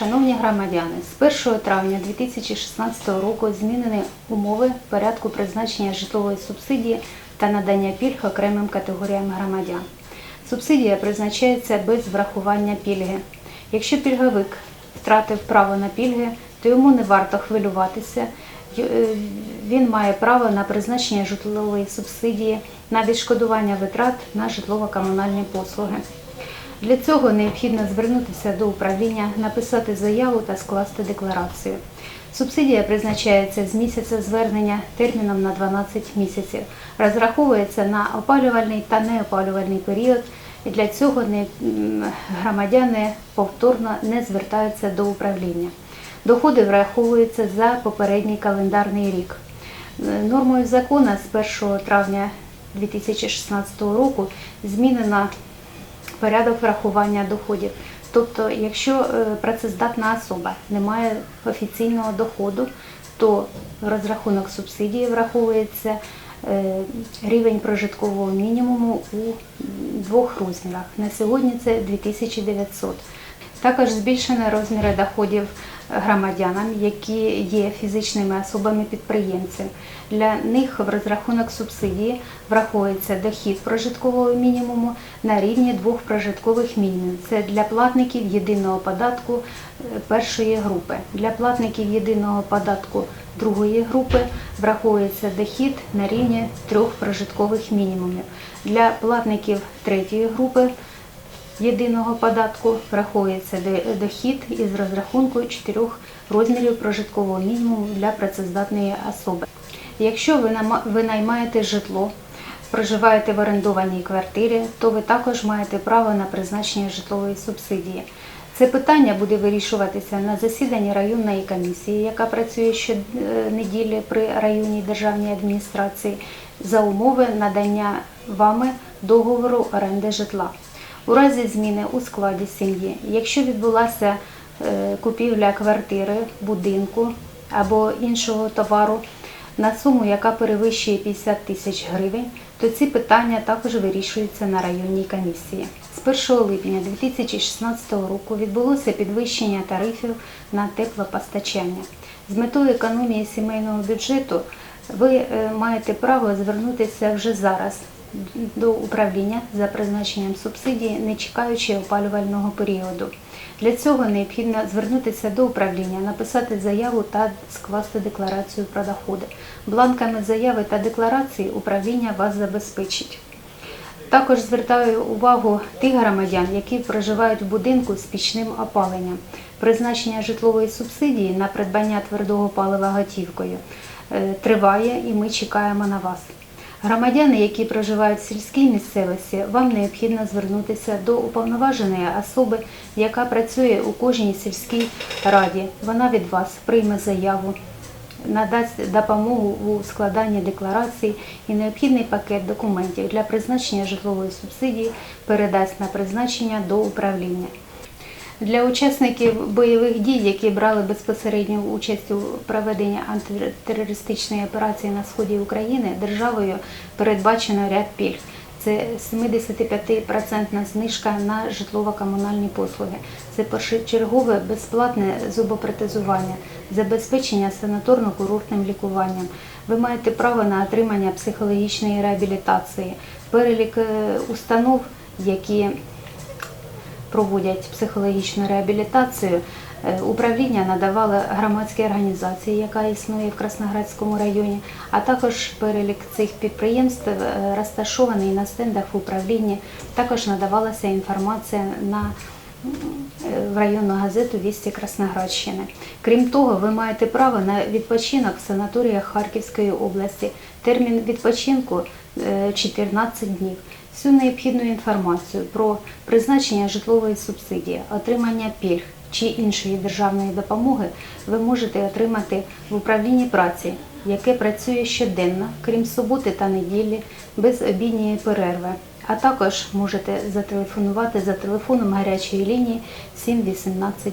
Шановні громадяни, з 1 травня 2016 року змінені умови порядку призначення житлової субсидії та надання пільг окремим категоріям громадян. Субсидія призначається без врахування пільги. Якщо пільговик втратив право на пільги, то йому не варто хвилюватися. Е, Він має право на призначення житлової субсидії, на відшкодування витрат на житлово-комунальні послуги. Для цього необхідно звернутися до управління, написати заяву та скласти декларацію. Субсидія призначається з місяця звернення терміном на 12 місяців. Розраховується на опалювальний та неопалювальний період. І для цього громадяни повторно не звертаються до управління. Доходи враховуються за попередній календарний рік. Е, Нормою закону з 1 травня 2016 року змінена порядок врахування доходів. Тобто, якщо е, працездатна особа не має офіційного доходу, то розрахунок субсидії враховується е, рівень прожиткового мінімуму у двох розмірах. На сьогодні це 2900. Також збільшені розміри доходів громадянам, які є фізичними особами-підприємцями. Для них в розрахунок субсидії враховується дохід прожиткового мінімуму на рівні двох прожиткових мінімумів. Це для платників єдиного податку е, першої групи. Для платників єдиного податку другої групи враховується дохід на рівні трьох прожиткових мінімумів. Для платників третьої групи єдиного податку враховується дохід із розрахунку чотирьох розмірів прожиткового мінімуму для працездатної особи. Якщо ви наймаєте житло, проживаєте в орендованій квартирі, то ви також маєте право на призначення житлової субсидії. Це питання буде вирішуватися на засіданні районної комісії, яка працює щонеділі при районній державній адміністрації, за умови надання вами договору оренди житла. У разі зміни у складі сім'ї, якщо відбулася е, купівля квартири, будинку або іншого товару на суму, яка перевищує 50 тисяч гривень, то ці питання також вирішуються на районній комісії. З 1 липня 2016 року відбулося підвищення тарифів на теплопостачання. З метою економії сімейного бюджету ви е, маєте право звернутися вже зараз до управління за призначенням субсидії, не чекаючи опалювального періоду. Для цього необхідно звернутися до управління, написати заяву та скласти декларацію про доходи. Бланками заяви та декларації управління вас забезпечить. Також звертаю увагу тих громадян, які проживають в будинку з пічним опаленням. Призначення житлової субсидії на придбання твердого палива готівкою е, триває і ми чекаємо на вас. Громадяни, які проживають в сільській місцевості, вам необхідно звернутися до уповноваженої особи, яка працює у кожній сільській раді. Вона від вас прийме заяву, надасть допомогу у складанні декларацій і необхідний пакет документів для призначення житлової субсидії передасть на призначення до управління. Для учасників бойових дій, які брали безпосередню участь у проведенні антитерористичної операції на сході України, державою передбачено ряд пільг. Це 75% знижка на житлово-комунальні послуги, це першочергове безплатне зубопротезування, забезпечення санаторно-курортним лікуванням. Ви маєте право на отримання психологічної реабілітації, перелік е, установ, які проводять психологічну реабілітацію. Е, Управління надавало громадській організації, яка існує в Красноградському районі, а також перелік цих підприємств е, розташований на стендах в управлінні. Також надавалася інформація на е, в районну газету Вісті Красноградщини. Крім того, ви маєте право на відпочинок в санаторіях Харківської області. Термін відпочинку е, 14 днів. Всю необхідну інформацію про призначення житлової субсидії, отримання пільг чи іншої державної допомоги ви можете отримати в управлінні праці, яке працює щоденно, крім суботи та неділі, без обідньої перерви. А також можете зателефонувати за телефоном гарячої лінії 7 18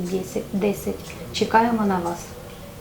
10. Чекаємо на вас.